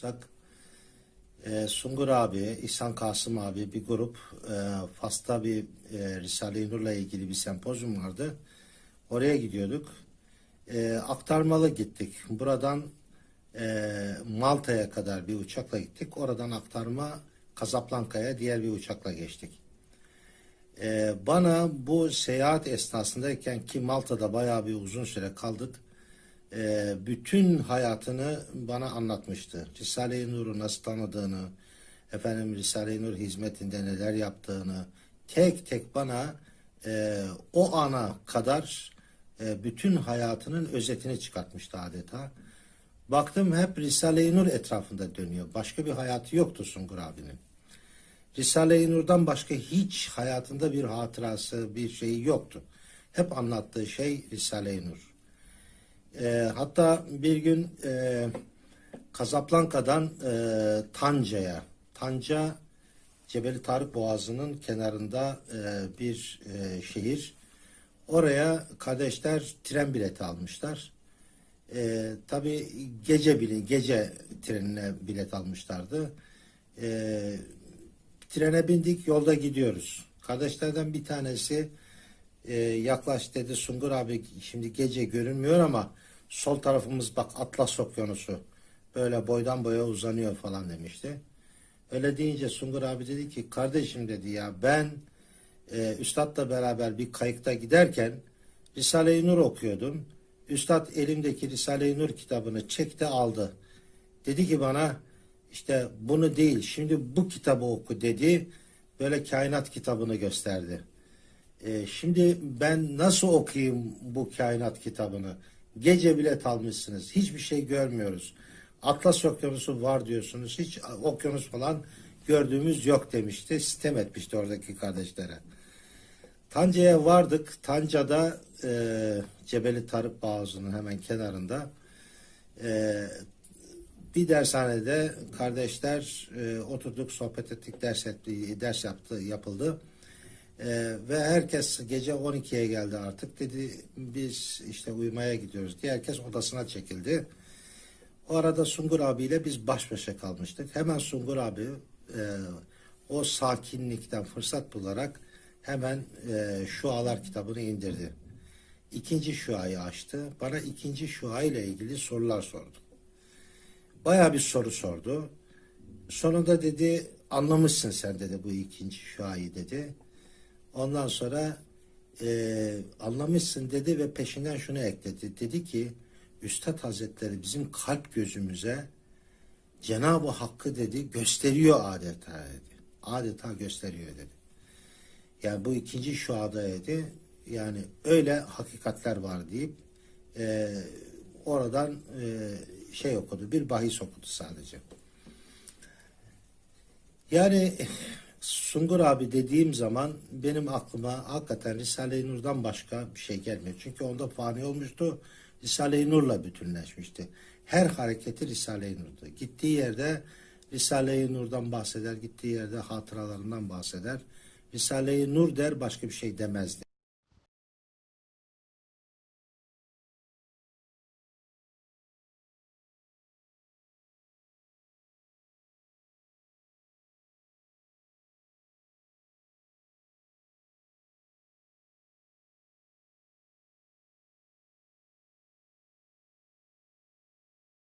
Sak, e, Sungur abi, İhsan Kasım abi bir grup e, Fas'ta bir e, Risale-i Nur'la ilgili bir sempozyum vardı. Oraya gidiyorduk. E, aktarmalı gittik. Buradan e, Malta'ya kadar bir uçakla gittik. Oradan aktarma Casablanca'ya diğer bir uçakla geçtik. E, bana bu seyahat esnasındayken ki Malta'da bayağı bir uzun süre kaldık. E, bütün hayatını bana anlatmıştı. Risale-i Nur'u nasıl tanıdığını, efendim Risale-i Nur hizmetinde neler yaptığını tek tek bana e, o ana kadar e, bütün hayatının özetini çıkartmıştı adeta. Baktım hep Risale-i Nur etrafında dönüyor. Başka bir hayatı yoktu Sungur abinin. Risale-i Nur'dan başka hiç hayatında bir hatırası, bir şeyi yoktu. Hep anlattığı şey Risale-i Nur. Ee, hatta bir gün e, Casablanca'dan e, Tanca'ya, Tanca Cebeli Tarık Boğazı'nın kenarında e, bir e, şehir. Oraya kardeşler tren bileti almışlar. E, tabii gece bile gece trenine bilet almışlardı. E, trene bindik yolda gidiyoruz. Kardeşlerden bir tanesi e, yaklaş dedi Sungur abi şimdi gece görünmüyor ama sol tarafımız bak Atlas Okyanusu böyle boydan boya uzanıyor falan demişti. Öyle deyince Sungur abi dedi ki kardeşim dedi ya ben e, Üstad'la beraber bir kayıkta giderken Risale-i Nur okuyordum. Üstad elimdeki Risale-i Nur kitabını çekti aldı. Dedi ki bana işte bunu değil şimdi bu kitabı oku dedi. Böyle kainat kitabını gösterdi. E, şimdi ben nasıl okuyayım bu kainat kitabını? Gece bilet almışsınız. Hiçbir şey görmüyoruz. Atlas okyanusu var diyorsunuz. Hiç okyanus falan gördüğümüz yok demişti. Sistem etmişti oradaki kardeşlere. Tanca'ya vardık. Tanca'da e, Cebeli Tarık Boğazı'nın hemen kenarında e, bir dershanede kardeşler e, oturduk sohbet ettik ders etti, ders yaptı yapıldı. Ee, ve herkes gece 12'ye geldi artık. Dedi biz işte uyumaya gidiyoruz diye herkes odasına çekildi. O arada Sungur abiyle biz baş başa kalmıştık. Hemen Sungur abi e, o sakinlikten fırsat bularak hemen e, Şualar kitabını indirdi. İkinci şuayı açtı. Bana ikinci şua ile ilgili sorular sordu. Bayağı bir soru sordu. Sonunda dedi anlamışsın sen dedi bu ikinci şuayı dedi. Ondan sonra e, anlamışsın dedi ve peşinden şunu ekledi. Dedi ki Üstad Hazretleri bizim kalp gözümüze Cenab-ı Hakk'ı dedi gösteriyor adeta dedi. Adeta gösteriyor dedi. Yani bu ikinci şuada dedi. Yani öyle hakikatler var deyip e, oradan e, şey okudu. Bir bahis okudu sadece. Yani Sungur abi dediğim zaman benim aklıma hakikaten Risale-i Nur'dan başka bir şey gelmiyor. Çünkü onda fani olmuştu. Risale-i Nur'la bütünleşmişti. Her hareketi Risale-i Nur'du. Gittiği yerde Risale-i Nur'dan bahseder, gittiği yerde hatıralarından bahseder. Risale-i Nur der başka bir şey demezdi.